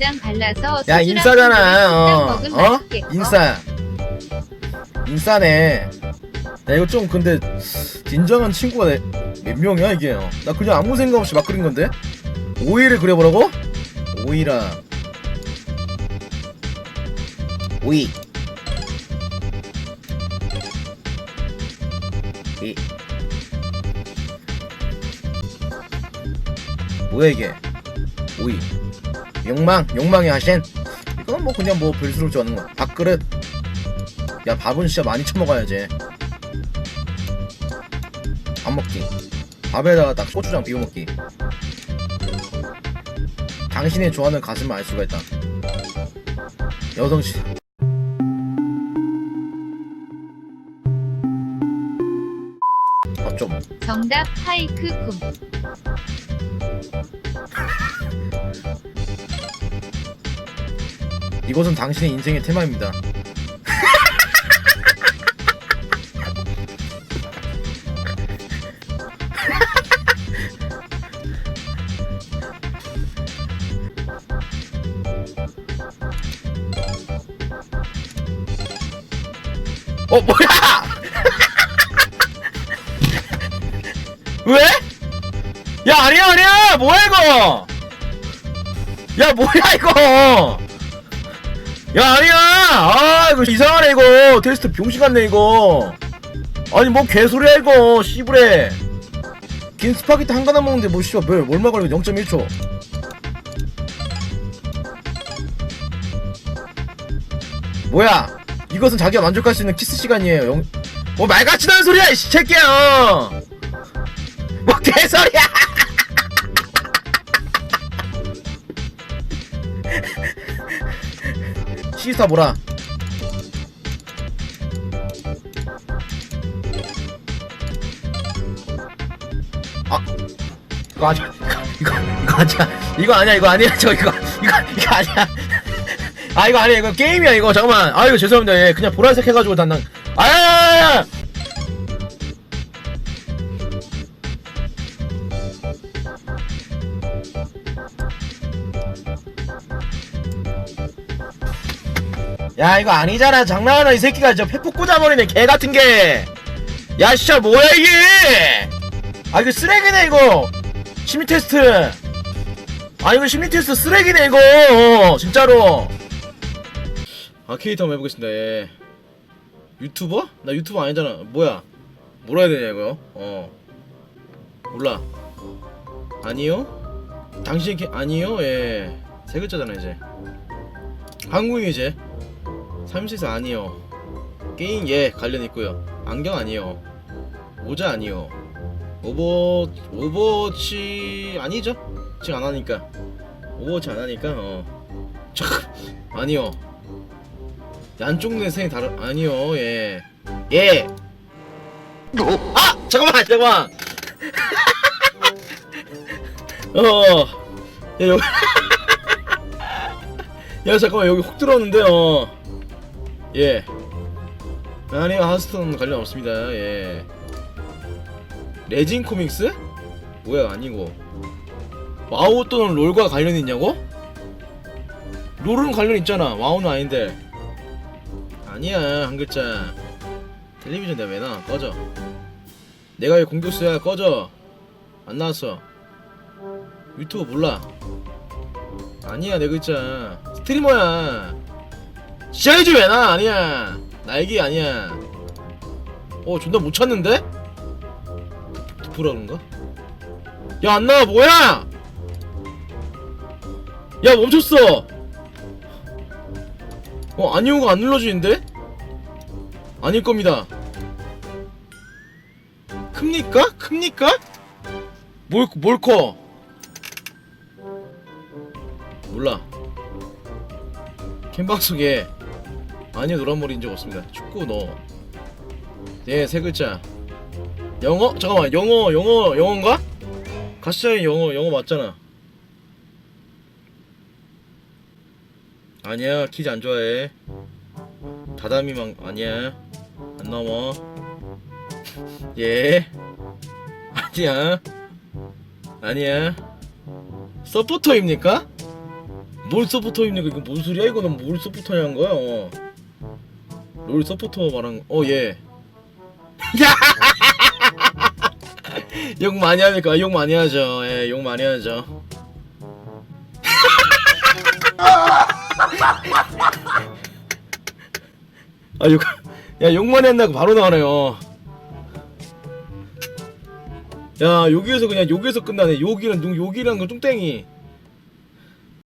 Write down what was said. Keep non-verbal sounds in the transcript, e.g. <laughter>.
간장 발라서 야 인싸잖아. 어, 어? 맛있겠어. 인싸. 인싸네. 야 이거 좀 근데 진정한 친구가 내- 몇 명이야 이게? 어. 나 그냥 아무 생각 없이 막 그린 건데? 오이를 그려보라고? 오이라. 오이. 이. 뭐야 이게? 오이 욕망 욕망의 하신 이건 뭐 그냥 뭐 별스럽지 않은 거 밥그릇. 야 밥은 진짜 많이 처먹어야지. 밥 먹기. 밥에다가 딱 고추장 비벼 먹기. 당신의 좋아하는 가슴을 알 수가 있다. 여성시 어좀. 정답 파이크 쿰. <laughs> 이것은 당신의 인생의 테마입니다. 어 뭐야! 왜? 야 아니야 아니야! 뭐야 이거? 야 뭐야 이거 야 아니야! 아 이거 이상하네 이거. 테스트 병신 같네 이거. 아니 뭐 개소리야 이거 씨부레. 긴 스파게티 한 가닥 먹는데 뭐 씨발 뭘 얼마 걸려 0.1초. 뭐야? 이것은 자기가 만족할 수 있는 키스 시간이에요. 영... 뭐 말같이 나는 소리야 이 새끼야! 뭐 개소리야 시스타 뭐라. 아 이거 아니야 이거 이거 아니야. 이거 아니야 이거 아니야. 저 이거 이거 이거 아니야. 아 이거 아니야. 이거 게임이야 이거. 잠깐만. 아 이거 죄송합니다. 예 그냥 보라색 해가지고 단난. 아야야야 야 이거 아니잖아. 장난하나 이 새끼가. 저 페포 꽂아버리네 개 같은 게야 진짜 뭐야 이게? 아 이거 쓰레기네 이거. 심리 테스트. 아 이거 심리 테스트 쓰레기네 이거. 어, 진짜로. 아케이드 한번 해보겠습니다 예. 유튜버? 나 유튜버 아니잖아. 뭐야? 뭐라 해야 되냐 이거? 어. 몰라. 아니요? 당신 게 아니요? 예 세 글자잖아 이제. 한국인 이제 삼시세 아니요. 게임 예 관련 있고요. 안경 아니요. 모자 아니요. 오버 오버워치 아니죠? 지금 안 하니까. 오버워치 안 하니까 어. 참, 아니요. 양쪽 내생이 다른 아니요 예. 예. 아! 잠깐만 잠깐만! 어. 야, 여기. <laughs> 야 잠깐만 여기 혹 들어왔는데 어 예. 아니요 하스톤 관련 없습니다. 예. 레진 코믹스? 뭐야 아니고. 와우 또는 롤과 관련 있냐고? 롤은 관련 있잖아. 와우는 아닌데. 아니야 한 글자. 텔레비전 내가 왜 나? 꺼져. 내가 왜 공격수야? 꺼져. 안 나왔어. 유튜브 몰라. 아니야 내 글자. 스트리머야. 시작해줘 왜나 아니야 날개 아니야 어 존나 못 찾는데? 두프라 그런가? 야 안 나와 뭐야 야 멈췄어 어 아니오가 안 눌러주는데? 아닐 겁니다 큽니까? 큽니까? 뭘, 뭘 커? 몰라 캔방 속에 아니요 노란머리인 적 없습니다 축구 너예세 글자 영어? 잠깐만 영어 영어 영어인가? 가시자의 영어 영어 맞잖아 아니야 키즈 안 좋아해 다다미만 아니야 안 넘어 <laughs> 예 아니야 아니야 서포터입니까? 뭘 서포터입니까? 이거 뭔 소리야? 이거는 뭘 서포터냐는 거야? 어. 롤 서포터 말한 거. 어 예. 야! <laughs> 욕 많이 하니까 욕 많이 하죠. 예, 욕 많이 하죠. 아 욕, 야 욕만 한다고 바로 나가네요. 야 여기에서 그냥 여기에서 끝나네. 여기는 욕 욕이란 건 뚱땡이.